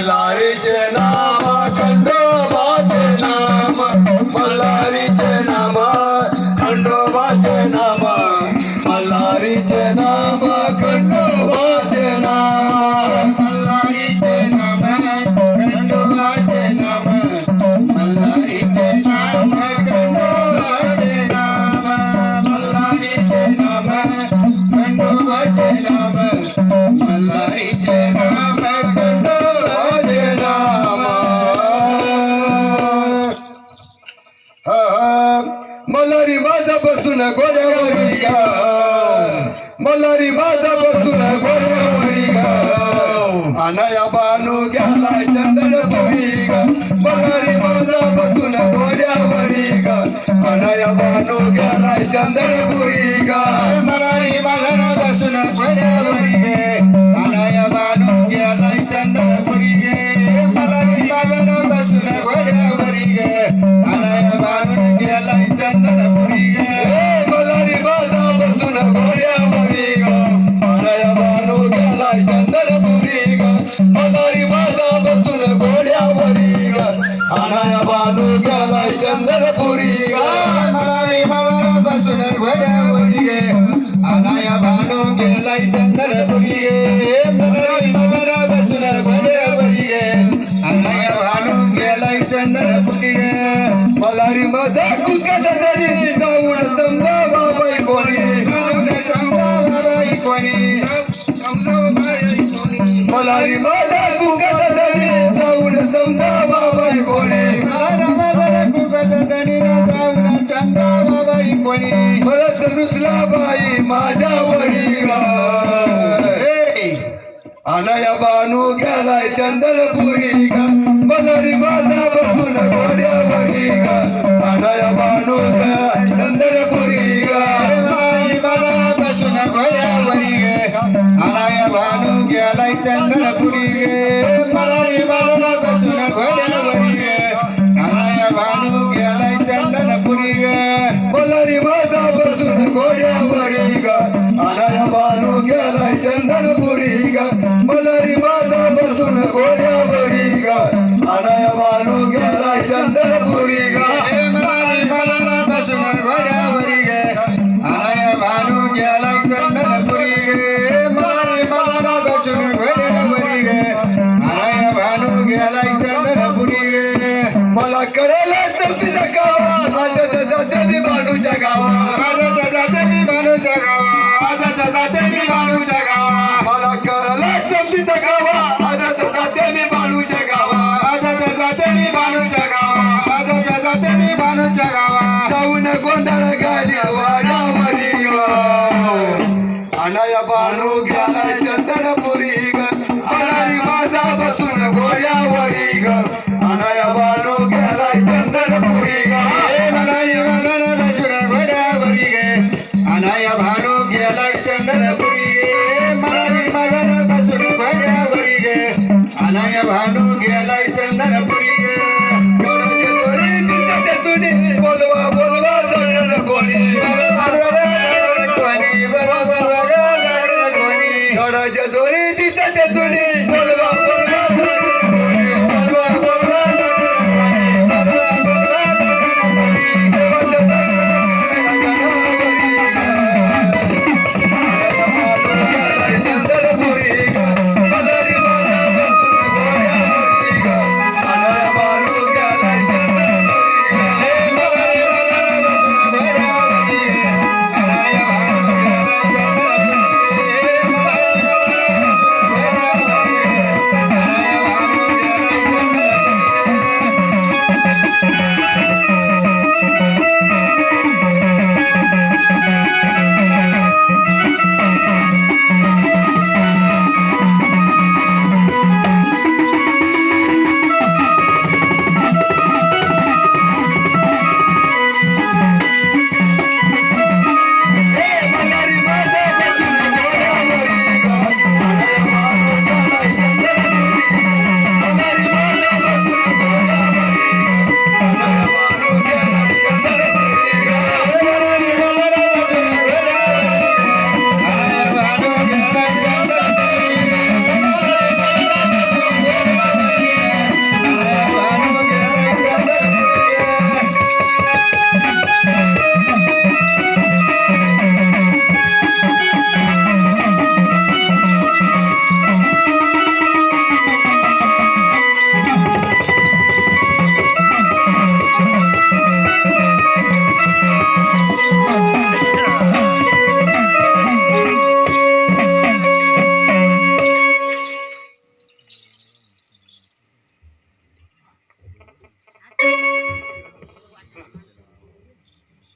கண்டாய் சேனாமா கண்டோமா? बसून मल्हारी माझा बसून घोड्यावरी ग अनाया बानू चंदन चंदनपुरी ग मल्हारी माझा बसून घोड्यावरी गा अनाया बानू घ्याला चंदनपुरी ग मलारी माझा बसून घोड्यावरी अनाया बानू गेलाय चंदनपुरी ग मलारी बाजारा बसून घोड्यावरी गे अनाया बानू गेलाय चंदनपुरी गे मलारी बाजारा बसून घोड्यावरी गे अनाया बानू गेलाय चंदनपुरी गे मल्हारी माझा कुकट तरी जाऊन समजा बाबाई परत दुसला बाई माझ्या वरी अनाया बानू गेलाय चंदनपुरी ग माझा बसून घोड्यावरी ग अनाया बानू गेलाय चंदनपुरी गोड्या बरी गे मलारी गे मला गेलाय चंदनपुरी ग मल्हारी माझा बसून घोड्यावरी ग अनाया बानू गेलाय चंदनपुरी ग मलारी बाला बसून घोड्यावरी गे अनाया भानू गेलाय चंदनपुरी गे मलारी बाला बसून घोड्यावरी गे अनाया भानू गेलाय चंदनपुरी गे मला कळलं तुझ्या गावा जाते नय बाळू घ्याला चंदनपुरी ग बनारी माझा बसून गोळ्यावरी ग अनय बाळू घ्याला चंदनपुरी ग मनाई मनाला बसून गोळ्यावरी ग अनय भानू घ्याला चंदनपुरी गे मनारी माझा बसून गोळ्यावरी ग अनय भानू घ्याला चंदनपुरी गे ছড়াইতে ধরে দিতে তুলি বলবা বলবা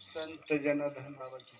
संत जनार्दन बाबाची.